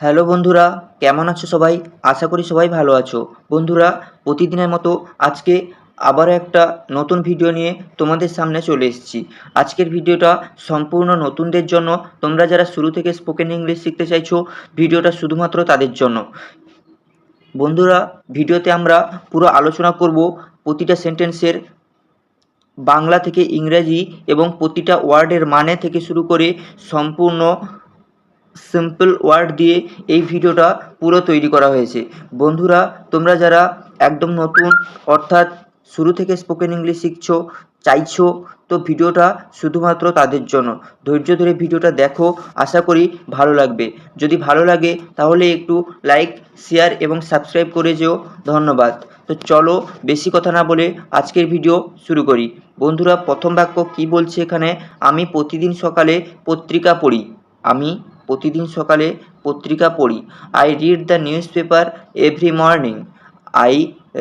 Hello বন্ধুরা, কেমন আছো সবাই? আশা করি সবাই ভালো আছো। বন্ধুরা, প্রতিদিনের মতো আজকে আবারও একটা নতুন ভিডিও নিয়ে তোমাদের সামনে চলে এসেছি। আজকের ভিডিওটা সম্পূর্ণ নতুনদের জন্য। তোমরা যারা শুরু থেকে স্পোকেন ইংলিশ শিখতে চাইছো ভিডিওটা শুধুমাত্র তাদের জন্য। বন্ধুরা ভিডিওতে আমরা পুরো আলোচনা করব প্রতিটা সেন্টেন্সের বাংলা থেকে ইংরেজি এবং প্রতিটা ওয়ার্ডের মানে থেকে শুরু করে সম্পূর্ণ সিম্পল ওয়ার্ড দিয়ে এই ভিডিওটা পুরো তৈরি করা হয়েছে। বন্ধুরা, তোমরা যারা একদম নতুন, অর্থাৎ শুরু থেকে স্পোকেন ইংলিশ শিখছো, চাইছো, তো ভিডিওটা শুধুমাত্র তাদের জন্য। ধৈর্য ধরে ভিডিওটা দেখো, আশা করি ভালো লাগবে। যদি ভালো লাগে, তাহলে একটু লাইক শেয়ার এবং সাবস্ক্রাইব করে যেও। ধন্যবাদ। তো চলো, বেশি কথা না বলে আজকের ভিডিও শুরু করি। বন্ধুরা, প্রথম বাক্য কি বলছে এখানে? আমি প্রতিদিন সকালে পত্রিকা পড়ি। আমি প্রতিদিন সকালে পত্রিকা পড়ি। I read the newspaper every morning I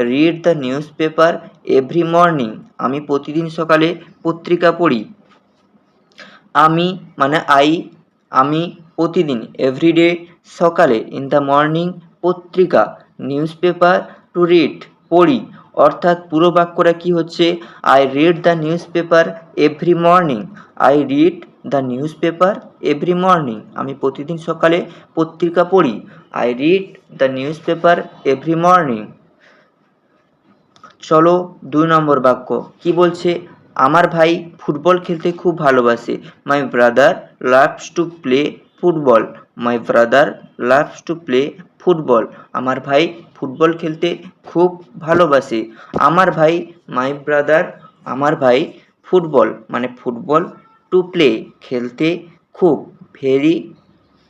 read the newspaper every morning আমি প্রতিদিন সকালে পত্রিকা পড়ি। আমি মানে আই আমি প্রতিদিন এভরিডে সকালে ইন দ্য মর্নিং পত্রিকা নিউজ পেপার টু রিড পড়ি। অর্থাৎ পুরো বাক্যটা কি হচ্ছে? I read the newspaper every morning I read the newspaper every morning আমি প্রতিদিন সকালে পত্রিকা পড়ি। I read the newspaper every morning চলো দুই নম্বর বাক্য। কি বলছে? আমার ভাই ফুটবল খেলতে খুব ভালোবাসে। My brother loves to play football my brother loves to play football আমার ভাই ফুটবল খেলতে খুব ভালোবাসে। আমার ভাই মাই ব্রাদার আমার ভাই ফুটবল মানে ফুটবল টু প্লে খেলতে খুব ভেরি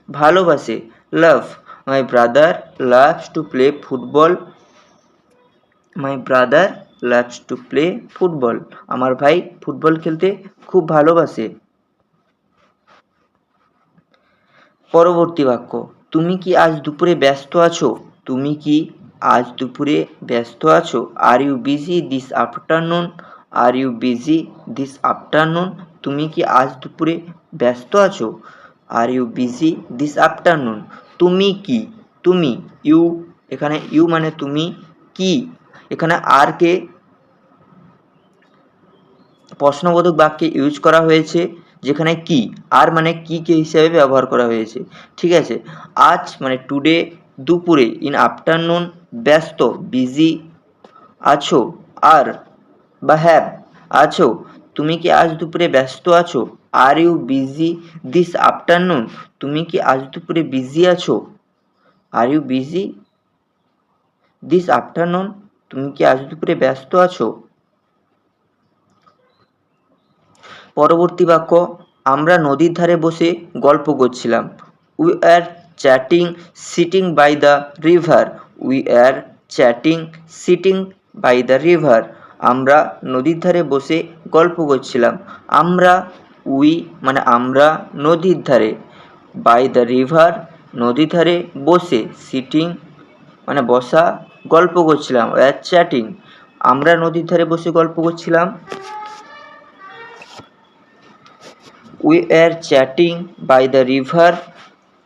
ভালোবাসে। Love my brother loves to play football my brother loves to play football আমার ভাই ফুটবল খেলতে খুব ভালোবাসে। পরবর্তী বাক্য, তুমি কি আজ দুপুরে ব্যস্ত আছো? তুমি কি আজ দুপুরে ব্যস্ত আছো? Are you busy this afternoon are you busy this afternoon তুমি কি আজ দুপুরে ব্যস্ত আছো? Are you busy this afternoon তুমি কি? তুমি ইউ এখানে ইউ মানে তুমি, কি? এখানে আর কে প্রশ্নবোধক বাক্যে ইউজ করা হয়েছে, যেখানে কি আর মানে কি কে হিসাবে ব্যবহার করা হয়েছে। ঠিক আছে? আজ মানে টুডে দুপুরে ইন আফটারনুন ব্যস্ত বিজি আছো আর বা হ্যাভ আছো তুমি কি আজ দুপুরে ব্যস্ত আছো? Are you busy this afternoon তুমি কি আজ দুপুরে বিজি আছো? Are you busy this afternoon তুমি কি আজ দুপুরে ব্যস্ত আছো? পরবর্তী বাক্য, আমরা নদীর ধারে বসে গল্প করছিলাম। We are chatting sitting by the river we are chatting sitting by the river আমরা নদীর ধারে বসে গল্প করছিলাম। আমরা উই মানে আমরা নদীর ধারে বাই দ্য রিভার নদীর ধারে বসে সিটিং মানে বসা গল্প করছিলাম আর চ্যাটিং আমরা নদীর ধারে বসে গল্প করছিলাম। We are chatting by the river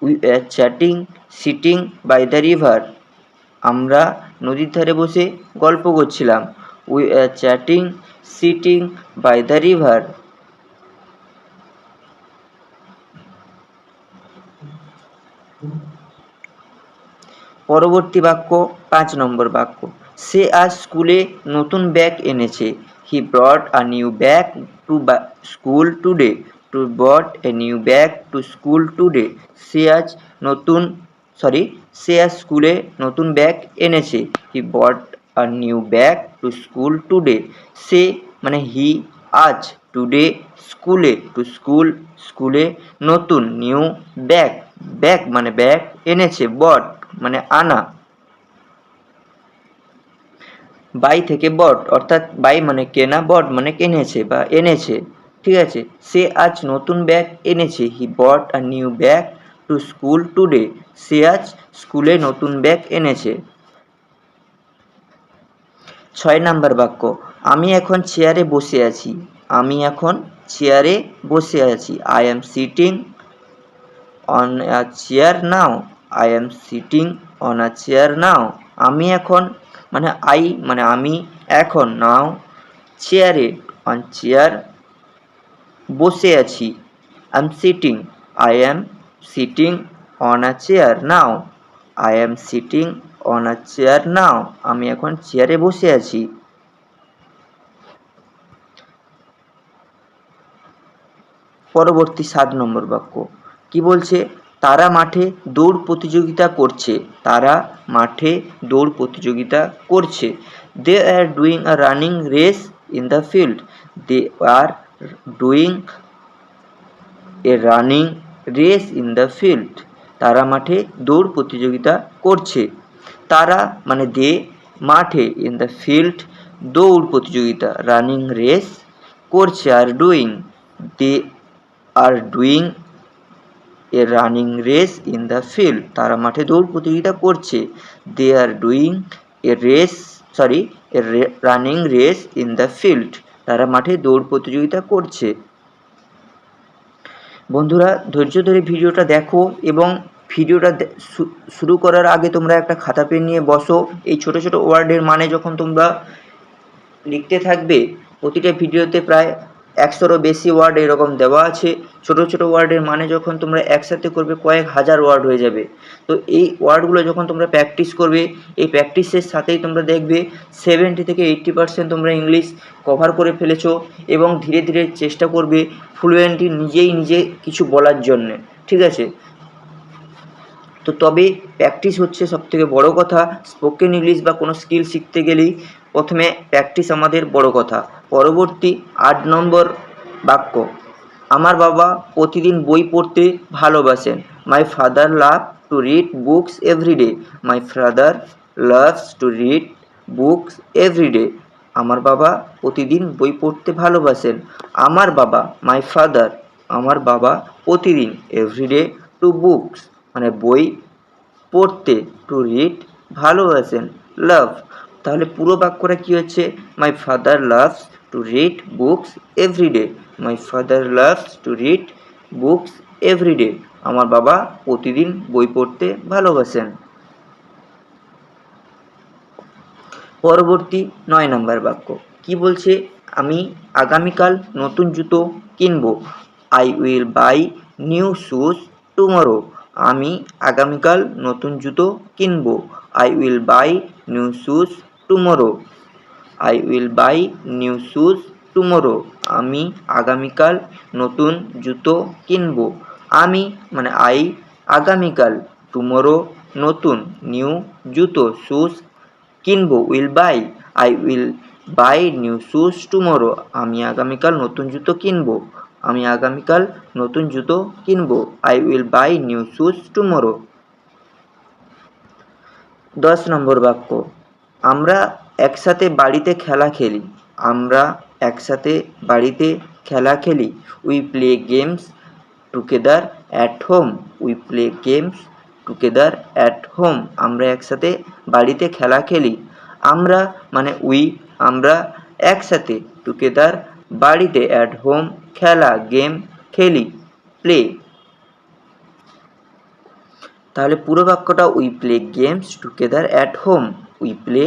we are chatting sitting by the river আমরা নদীর ধারে বসে গল্প করছিলাম। We are chatting sitting by the river পরবর্তী বাক্য, পাঁচ নম্বর বাক্য। সে আজ স্কুলে নতুন ব্যাগ এনেছে। He brought a new bag to school today to bought a new bag to school today সে আজ নতুন সরি সে আজ স্কুলে নতুন ব্যাগ এনেছে। He bought a new bag to school today সে মানে হি আজ টুডে স্কুলে টু স্কুল স্কুলে নতুন নিউ ব্যাগ ব্যাগ মানে ব্যাগ এনেছে বট মানে আনা। বাই থেকে বট অর্থাৎ বাই মানে কেনা বট মানে কিনেছে বা এনেছে, ঠিক আছে? সে আজ নতুন ব্যাগ এনেছে he bought a new bag to school today সে আজ স্কুলে নতুন ব্যাগ এনেছে। ছয় নাম্বার বাক্য, আমি এখন চেয়ারে বসে আছি। আমি এখন চেয়ারে বসে আছি। I am sitting on a chair now I am sitting on a chair now আমি এখন মানে আই মানে আমি এখন নাও চেয়ারে অন চেয়ার বসে আছি। I am sitting I am sitting on a chair now I am sitting on a chair now আমি এখন চেয়ারে বসে আছি। পরবর্তী সাত নম্বর বাক্য। কি বলছে? তারা মাঠে দৌড় প্রতিযোগিতা করছে। তারা মাঠে দৌড় প্রতিযোগিতা করছে। They are doing a running race in the field they are doing a running race in the field তারা মাঠে দৌড় প্রতিযোগিতা করছে। তারা মানে দে, মাঠে ইন দ্য ফিল্ড দৌড় প্রতিযোগিতা রানিং রেস করছে are doing they are doing a running race in the field তারা মাঠে দৌড় প্রতিযোগিতা করছে they are doing a race sorry a running race in the field তারা মাঠে দৌড় প্রতিযোগিতা করছে। বন্ধুরা, ধৈর্য ধরে ভিডিওটা দেখো এবং ভিডিওটা শুরু করার আগে তোমরা একটা খাতা পেন নিয়ে বসো। এই ছোট ছোট ওয়ার্ডের মানে যখন তোমরা লিখতে থাকবে, প্রতিটা ভিডিওতে প্রায় একশোরও বেশি ওয়ার্ড এরকম দেওয়া আছে। ছোট ছোট ওয়ার্ডের মানে যখন তোমরা একসাথে করবে, কয়েক হাজার ওয়ার্ড হয়ে যাবে। তো এই ওয়ার্ডগুলো যখন তোমরা প্র্যাকটিস করবে, এই প্র্যাকটিসের সাথেই তোমরা দেখবে, সেভেন্টি থেকে এইট্টি পার্সেন্ট তোমরা ইংলিশ কভার করে ফেলেছো এবং ধীরে ধীরে চেষ্টা করবে ফ্লুয়েন্টলি নিজেই নিজে কিছু বলার জন্যে। ঠিক আছে? তো তবে প্র্যাকটিস হচ্ছে সবথেকে বড় কথা। স্পোকেন ইংলিশ বা কোনো স্কিল শিখতে গেলেই প্রথমে প্র্যাকটিস আমাদের বড় কথা। পরবর্তী আট নম্বর বাক্য, আমার বাবা প্রতিদিন বই পড়তে ভালোবাসেন। My father love to read books everyday my father loves to read books everyday আমার বাবা প্রতিদিন বই পড়তে ভালোবাসেন। আমার বাবা মাই ফাদার আমার বাবা প্রতিদিন এভরিডে টু বুকস মানে বই পড়তে টু রিড ভালোবাসেন লাভ তাহলে পুরো বাক্যটা কী হচ্ছে? My father loves to read books everyday my father loves to read books everyday আমার বাবা প্রতিদিন বই পড়তে ভালোবাসেন। পরবর্তী নয় নম্বর বাক্য। কি বলছে? আমি আগামীকাল নতুন জুতো কিনবো। I will buy new shoes tomorrow আমি আগামীকাল নতুন জুতো কিনবো। I will buy new shoes tomorrow I will buy new shoes tomorrow আমি আগামীকাল নতুন জুতো কিনব। আমি মানে আই আগামীকাল টুমোরো নতুন নিউ জুতো শুজ কিনবো। Will buy I will buy new shoes tomorrow আমি আগামীকাল নতুন জুতো কিনবো। আমি আগামীকাল নতুন জুতো কিনবো। I will buy new shoes tomorrow দশ নম্বর বাক্য। আমরা একসাথে বাড়িতে খেলা খেলি। আমরা একসাথে বাড়িতে খেলা খেলি। We play games together at home we play games together at home আমরা একসাথে বাড়িতে খেলা খেলি। আমরা মানে উই আমরা একসাথে টুগেদার বাড়িতে অ্যাট হোম খেলা গেম খেলি প্লে তাহলে পুরো বাক্যটা we play games together at home we play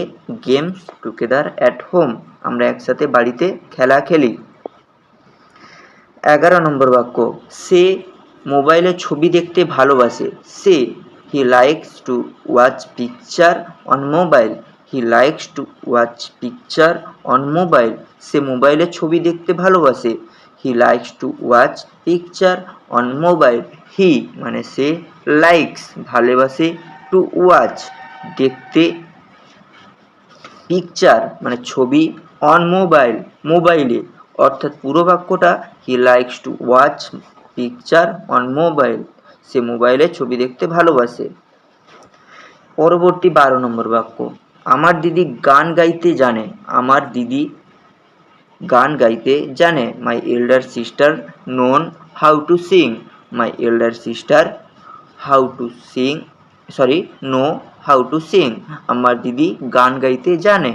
games together at home আমরা একসাথে বাড়িতে খেলা খেলি। এগারো নম্বর বাক্য। সে মোবাইলে ছবি দেখতে ভালোবাসে। সে he likes to watch picture on mobile he likes to watch picture on mobile সে মোবাইলে ছবি দেখতে ভালোবাসে। He likes to watch picture on mobile he মানে সে লাইকস ভালোবাসে টু ওয়াচ দেখতে পিকচার মানে ছবি অন মোবাইল মোবাইলে অর্থাৎ পুরো বাক্যটা he likes to watch picture on mobile সে মোবাইলে ছবি দেখতে ভালোবাসে। পরবর্তী বারো নম্বর বাক্য। আমার দিদি গান গাইতে জানে। আমার দিদি গান গাইতে জানে। My elder sister known how to sing my elder sister how to sing sorry know how to sing আমার দিদি গান গাইতে জানে।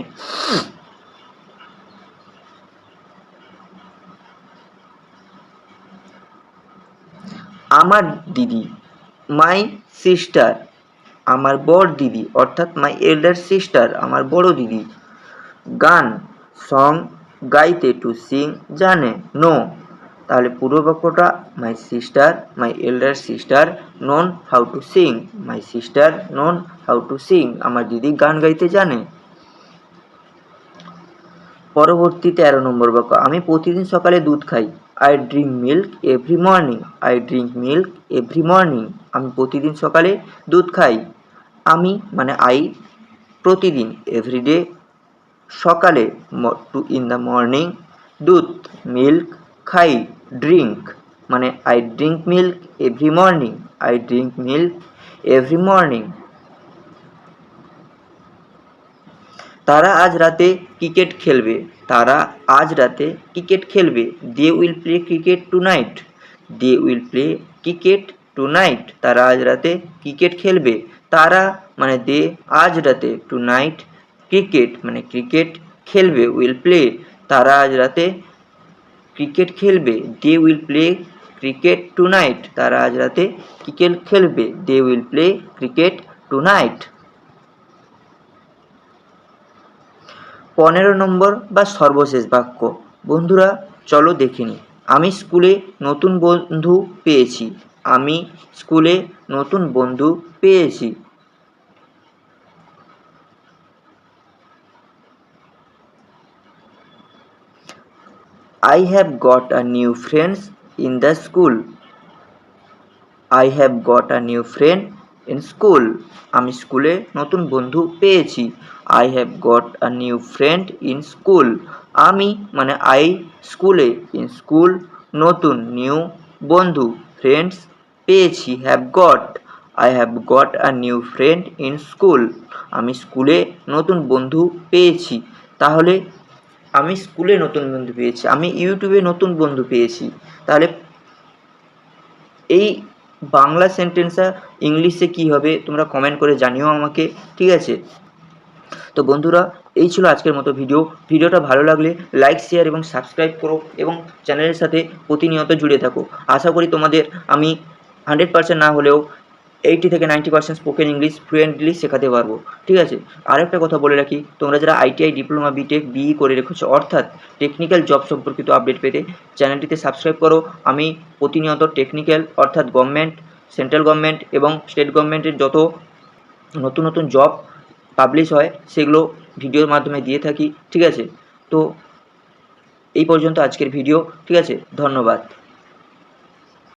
আমার দিদি মাই সিস্টার আমার বড় দিদি, অর্থাৎ মাই এল্ডার সিস্টার আমার বড় দিদি। গান সং গাইতে টু সিং জানে। নো। তাহলে পুরো বাক্যটা my sister my elder sister known how to sing my sister known how to sing আমার দিদি গান গাইতে জানে। পরবর্তী তেরো নম্বর বাক্য, আমি প্রতিদিন সকালে দুধ খাই। I drink milk every morning I drink milk every morning আমি প্রতিদিন সকালে দুধ খাই। আমি মানে আই প্রতিদিন এভরিডে সকালে টু ইন দ্য মর্নিং দুধ মিল্ক খাই ড্রিঙ্ক মানে I drink milk every morning I drink milk every morning তারা আজ রাতে ক্রিকেট খেলবে, তারা আজ রাতে ক্রিকেট খেলবে। They will play cricket tonight they will play cricket tonight তারা আজ রাতে ক্রিকেট খেলবে, তারা মানে দে আজ রাতে টু নাইট ক্রিকেট মানে ক্রিকেট খেলবে উইল প্লে তারা আজ রাতে ক্রিকেট খেলবে they will play cricket tonight তারা আজ রাতে ক্রিকেট খেলবে they will play cricket tonight পনেরো নম্বর বা সর্বশেষ বাক্য। বন্ধুরা, চলো দেখে আমি স্কুলে নতুন বন্ধু পেয়েছি। আমি স্কুলে নতুন বন্ধু পেয়েছি। I have got a new friends in the school. I have got a new friend in school. আমি স্কুলে নতুন বন্ধু পেয়েছি। I have got a new friend in school আমি মানে আই স্কুলে ইন স্কুল নতুন নিউ বন্ধু ফ্রেন্ডস পেয়েছি have got I have got a new friend in school আমি স্কুলে নতুন বন্ধু পেয়েছি। তাহলে আমি স্কুলে নতুন বন্ধু পেয়েছি, আমি ইউটিউবে নতুন বন্ধু পেয়েছি। তাহলে এই বাংলা সেন্টেন্সটা ইংলিশে কী হবে তোমরা কমেন্ট করে জানিও আমাকে, ঠিক আছে? তো বন্ধুরা, এই ছিল আজকের মতো ভিডিও ভিডিওটা ভালো লাগলে লাইক শেয়ার এবং সাবস্ক্রাইব করো এবং চ্যানেলের সাথে প্রতিনিয়ত জুড়ে থাকো। আশা করি তোমাদের আমি হান্ড্রেড পার্সেন্ট না হলেও এইটি থেকে ninety percent spoken English fluently শেখাতে পারব, ঠিক আছে? আরেকটা কথা বলে রাখি, তোমরা যারা আইটিআই ডিপ্লোমা বিটেক বিই করে রেখেছো, অর্থাৎ টেকনিক্যাল জব সম্পর্কিত আপডেট পেতে চ্যানেলটিতে সাবস্ক্রাইব করো। আমি প্রতিনিয়ত টেকনিক্যাল অর্থাৎ গভর্নমেন্ট সেন্ট্রাল গভর্নমেন্ট এবং স্টেট গভর্নমেন্টের যত নতুন নতুন জব পাবলিশ হয়, সেগুলো ভিডিওর মাধ্যমে দিয়ে থাকি, ঠিক আছে? তো এই পর্যন্ত আজকের ভিডিও ঠিক আছে? ধন্যবাদ।